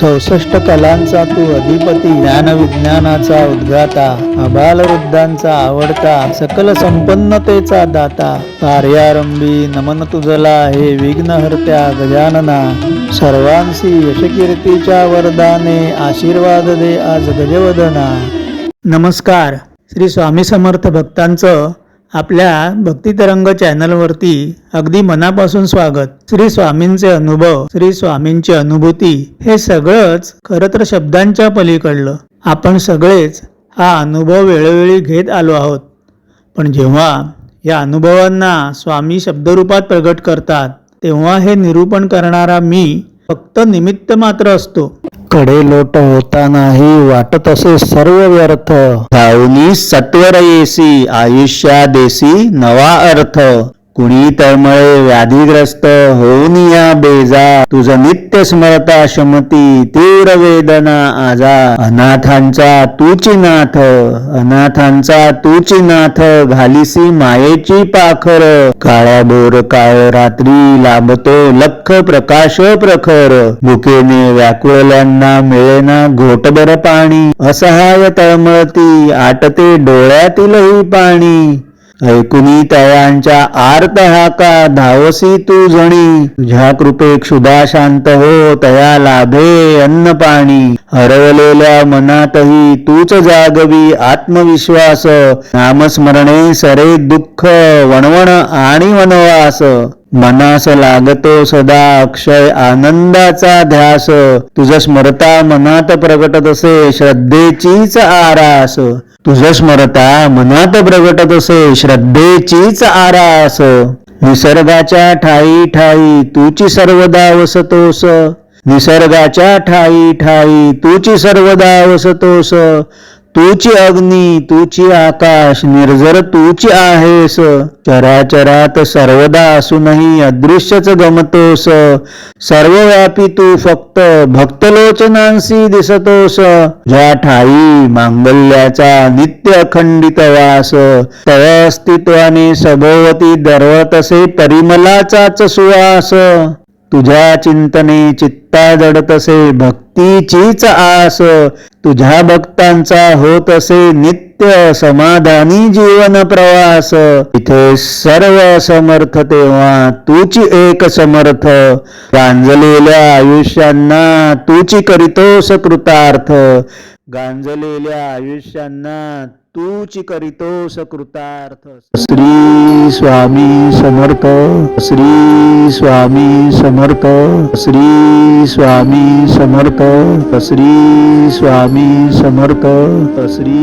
चौसष्ट कलांचा तू अधिपती. ज्ञान विज्ञानाचा उद्गाता. अबाल वृद्धांचा आवडता. सकल संपन्नतेचा दाता. कार्यारंभी नमन तुझला हे विघ्नहर्त्या गजानना. सर्वांशी यशकीर्तीच्या वरदाने आशीर्वाद दे आज गजवदना. नमस्कार. श्री स्वामी समर्थ भक्तांचं आपल्या भक्तितरंग चॅनलवरती अगदी मनापासून स्वागत. श्री स्वामींचे अनुभव श्री स्वामींची अनुभूती हे सगळंच खरं तर शब्दांच्या पलीकडलं. आपण सगळेच हा अनुभव वेळोवेळी घेत आलो आहोत. पण जेव्हा या अनुभवांना स्वामी शब्दरूपात प्रगट करतात तेव्हा हे निरूपण करणारा मी फक्त निमित्त मात्र असतो. कडे लोट होतानाही वाटत असे सर्व व्यर्थ. धावनी सत्वर येसी आयुष्या देसी नवा अर्थ. कुणी तळमळे व्याधीग्रस्त होऊन या बेजा तुझ नित्य स्मरता शमती तीव्र वेदना आजा अनाथांचा तूची नाथ अनाथांचा तूची नाथ घालीसी मायेची पाखर. काळ्या बोर काळ रात्री लाभतो लख प्रकाश प्रखर. भुकेने व्याकुळल्यांना मिळेना घोटभर पाणी. असहाय तळमळती आटते डोळ्यातीलही पाणी. ऐकुनी तयांच्या आर्त हाका धावसी तू जणी? तुझ्या कृपे क्षुधा शांत हो तया लाभे अन्न पाणी. हरवलेल्या मनातही तूच जागवी आत्मविश्वास. नामस्मरणे सरे दुःख वणवण आणि वनवास. मनास लागतो सदा अक्षय आनंदाचा ध्यास. तुझ स्मरता मनात प्रगटत असे श्रद्धेचीच आरास. तुझ स्मरता मनात प्रगटत असे श्रद्धेचीच आरास. निसर्गाच्या ठाई ठाई तुची सर्वदा वसतोस. निसर्गाच्या ठाई ठाई तुची सर्वदा वसतोस. तूची अग्नी तूची आकाश निर्जर तूची आहेस. चराचरात सर्वदा असूनही अदृश्यच गमतोस. सर्वव्यापी तू फक्त भक्तलोचनांशी दिसतोस. ज्या ठाई मांगल्याचा नित्य अखंडित वास तव अस्तित्वाने सभोवती दरवतसे परिमलाचाच सुवास. तुझ्या चिंतने चित्ता जडतसे भक्तीचीच आस. तुझ्या भक्तांचा होत असे नित्य नित्य समाधानी जीवन प्रवास. इथे सर्व समर्थ तेव्हा तुची एक समर्थ. गांजलेल्या आयुष्यांना तुची करीतोस कृतार्थ. गांजलेल्या आयुष्यांना तूची करीतोस कृतार्थ. श्री स्वामी समर्थ. श्री स्वामी समर्थ. श्री स्वामी समर्थ. श्री स्वामी समर्थ. श्री